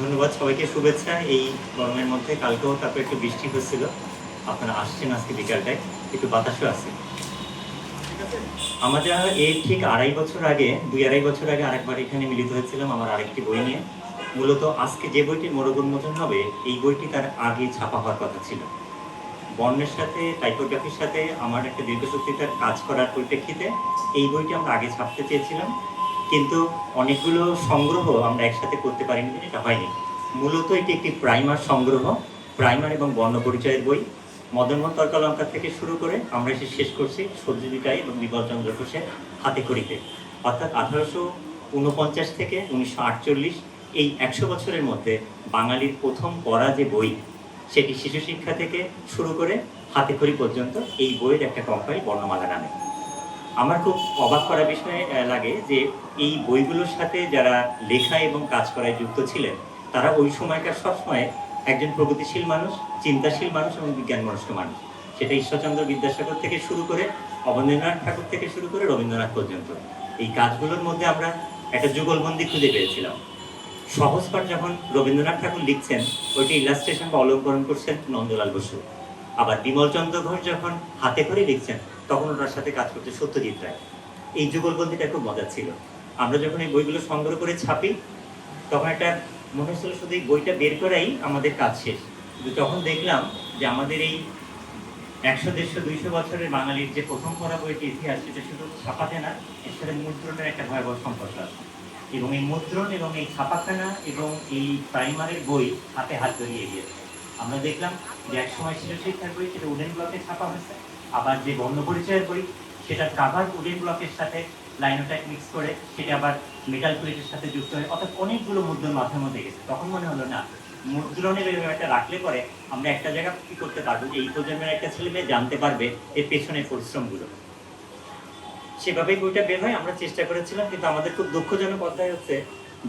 ধন্যবাদ সবাইকে, শুভেচ্ছা। এই গরমের মধ্যে কালকেও তারপর একটু বৃষ্টি হচ্ছিল। আপনারা আসছেন আজকে বিকালটায়, একটু বাতাসও আছে। আমাদের এর ঠিক আড়াই বছর আগে, দুই আড়াই বছর আগে আরেকবার এখানে মিলিত হয়েছিলাম আমার আরেকটি বই নিয়ে। মূলত আজকে যে বইটির মোড়ক উন্মোচন হবে, এই বইটি তার আগে ছাপা হওয়ার কথা ছিল। বর্ণের সাথে টাইপোগ্রাফির সাথে, আমার একটা দীর্ঘসূত্রিতার কাজ করার পরিপ্রেক্ষিতে এই বইটি আমরা আগে ছাপতে চেয়েছিলাম। কিন্তু অনেকগুলো সংগ্রহ আমরা একসাথে করতে পারিনি এটা হয়নি। মূলত এটি একটি প্রাইমার সংগ্রহ, প্রাইমার এবং বর্ণ পরিচয়ের বই। মদনমোহন তর্কালঙ্কার থেকে শুরু করে আমরা এসে শেষ করছি সত্যজিৎ এবং বিবলচন্দ্র ঘোষের হাতে খড়িতে। অর্থাৎ আঠারোশো উনপঞ্চাশ থেকে উনিশশো আটচল্লিশ এই একশো বছরের মধ্যে বাঙালির প্রথম পড়া যে বই, সেটি শিশু শিক্ষা থেকে শুরু করে হাতে খড়ি পর্যন্ত এই বইয়ের একটা কোম্পানি বর্ণমালা নামে। আমার খুব অবাক করা বিষয় লাগে যে এই বইগুলোর সাথে যারা লেখা এবং কাজ করায় যুক্ত ছিলেন, তারা ওই সময়কার সবসময় একজন প্রগতিশীল মানুষ, চিন্তাশীল মানুষ এবং বিজ্ঞান মনস্ক মানুষ। সেটা ঈশ্বরচন্দ্র বিদ্যাসাগর থেকে শুরু করে, অবনীন্দ্রনাথ ঠাকুর থেকে শুরু করে রবীন্দ্রনাথ পর্যন্ত। এই কাজগুলোর মধ্যে আমরা একটা যুগলবন্দি খুঁজে পেয়েছিলাম। সহজ যখন রবীন্দ্রনাথ ঠাকুর লিখছেন, ওইটি ইলাস্ট্রেশন বা অলঙ্করণ করছেন নন্দলাল বসু। আবার বিমলচন্দ্র ঘোষ যখন হাতে করে লিখছেন, তখন ওনার সাথে কাজ করছে সত্যজিৎ রায়। এই যুগলবন্দিটা খুব মজার ছিল। আমরা যখন এই বইগুলো সংগ্রহ করে ছাপি, তখন একটা মনে হচ্ছিল শুধু এই বইটা বের করাই আমাদের কাজ শেষ। কিন্তু তখন দেখলাম যে আমাদের এই একশো, দেড়শো, দুইশো বছরের বাঙালির যে প্রথম পড়া বইটি ইতিহাস, সেটা শুধু ছাপাতে না, এর সাথে মুদ্রণের একটা ভয়াবহ সম্পর্ক আছে। এবং এই মুদ্রণ এবং এই ছাপাখানা এবং এই প্রাইমারের বই হাতে হাত ধরিয়ে গিয়েছে আমরা দেখলাম যে এক সময় শিশু বই সেটা উডেন ব্লকে ছাপা হয়েছে। আবার যে বর্ণ পরিচয়ের বই, সেটা কাভার উডেন ব্লকের সাথে লাইনোটাইপ মিক্স করে, সেটা আবার মেটাল প্লেটের সাথে যুক্ত হয়ে, অর্থাৎ অনেকগুলো মুদ্রণ মাথার মধ্যে গেছে। তখন মনে হলো, না মুদ্রণের ব্যাপারটা রাখলে পরে আমরা একটা জায়গা কি করতে পারব যে এই প্রজন্মের একটা ছেলে মেয়ে জানতে পারবে এর পেছনের পরিশ্রমগুলো। সেভাবেই বইটা বের হয়, আমরা চেষ্টা করেছিলাম, কিন্তু আমাদের খুব দুঃখজনক অধ্যায় হচ্ছে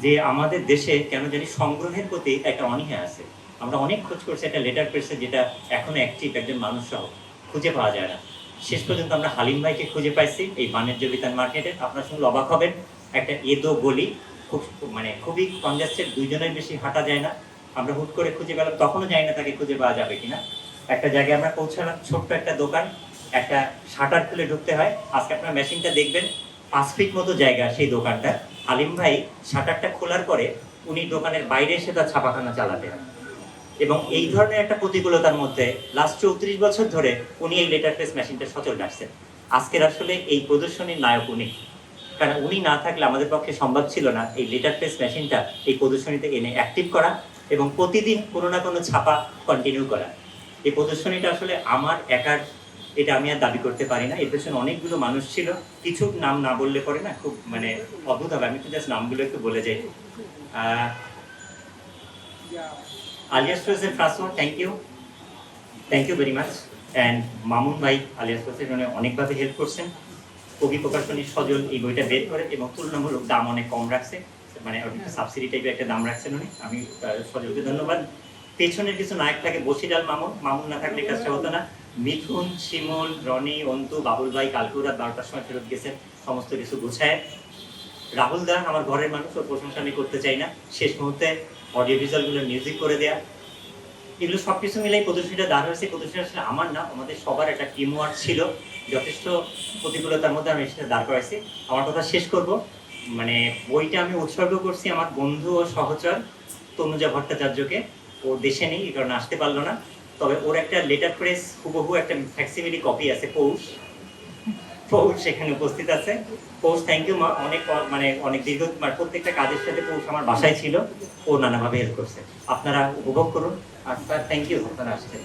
যে আমাদের দেশে কেন জানি সংগ্রহের প্রতি একটা অনীহা আছে। আমরা অনেক খোঁজ করছি একটা লেটার প্রেসে যেটা এখনও অ্যাক্টিভ একজন মানুষ সহ, খুঁজে পাওয়া যায় না। শেষ পর্যন্ত আমরা হালিম ভাইকে খুঁজে পাইছি এই বাণিজ্য বিতান মার্কেটে আপনার সঙ্গে অবাক হবেন, একটা এদো গলি, খুব মানে খুবই কনজাস্টেড দুইজনের বেশি হাঁটা যায় না। আমরা হুট করে খুঁজে পেলাম, তখনও জানি না তাকে খুঁজে পাওয়া যাবে কিনা। একটা জায়গায় আমরা পৌঁছালাম, ছোট্ট একটা দোকান, একটা শাটার খুলে ঢুকতে হয়। আজকে আপনার মেশিনটা দেখবেন, পাঁচ ফিট মতো জায়গা সেই দোকানটা আলিম ভাই শাটারটা খোলার পরে উনি দোকানের বাইরে এসে তার ছাপাখানা চালাতেন। এবং এই ধরনের একটা প্রতিকূলতার মধ্যে লাস্ট চৌত্রিশ বছর ধরে উনি এই লেটার প্রেস মেশিনটা সচল রাখছেন আজকের আসলে এই প্রদর্শনীর নায়ক উনি। কারণ উনি না থাকলে আমাদের পক্ষে সম্ভব ছিল না এই লেটার প্রেস মেশিনটা এই প্রদর্শনীতে এনে অ্যাক্টিভ করা এবং প্রতিদিন কোনো না কোনো ছাপা কন্টিনিউ করা। এই প্রদর্শনীটা আসলে আমার একার, এটা আমি আর দাবি করতে পারি না। এর পেছনে অনেকগুলো মানুষ ছিল। কিছু নাম না বললে পরে না খুব মানে অদ্ভুত হবে। আমি একটু জাস্ট নামগুলো একটু বলে যাই। Alias frozen ফ্রাসো thank you thank you very much and Mamun ভাই আলিয়াস ফ্রোজেন উনি অনেকভাবে হেল্প করছেন। কবি প্রকাশনী সজল এই বইটা বের করে এবং তুলনামূলক দাম অনেক কম রাখছে। মানে সাবসিডি টাইপের একটা দাম রাখছেন উনি। আমি সজলকে ধন্যবাদ। পেছনের কিছু নায়ক থাকে বসিরাল মামুন। মামুন না থাকলে কাজটা হতো না। মিথুন শিমুল রনি অন্তু বাবুল ভাই কালকে রাত বারোটার সময় ফেরত গেছেন। সমস্ত কিছু গুছায়। রাহুল দা, আমার ঘরের মানুষ, ওর প্রশংসা আমি করতে চাই না। শেষ মুহূর্তে অডিও ভিজুয়ালগুলো মিউজিক করে দেয়া। এগুলো সব কিছু মিলেই প্রদর্শনীটা দাঁড় হয়েছে। প্রদর্শনী আসলে আমার না, আমাদের সবার একটা টিম ওয়ার্ক ছিল। যথেষ্ট প্রতিকূলতার মধ্যে আমি সেটা দাঁড় করাইছি। আমার কথা শেষ করব। মানে বইটা আমি উৎসর্গ করছি আমার বন্ধু ও সহচর, তনুজা ভট্টাচার্যকে। ও দেশে নেই এই কারণে আসতে পারল না। তবে ওর একটা লেটার প্রেস হুবহু একটা ফ্যাক্সিমিলি কপি আছে পৌষ পৌষ সেখানে উপস্থিত আছে। পৌষ থ্যাংক ইউ অনেক মানে অনেক দীর্ঘ মানে প্রত্যেকটা কাজের সাথে পৌষ আমার বাসায় ছিল। ও নানাভাবে হেল্প করছে। আপনারা উপভোগ করুন। আর স্যার থ্যাংক ইউ আপনারা আসছেন।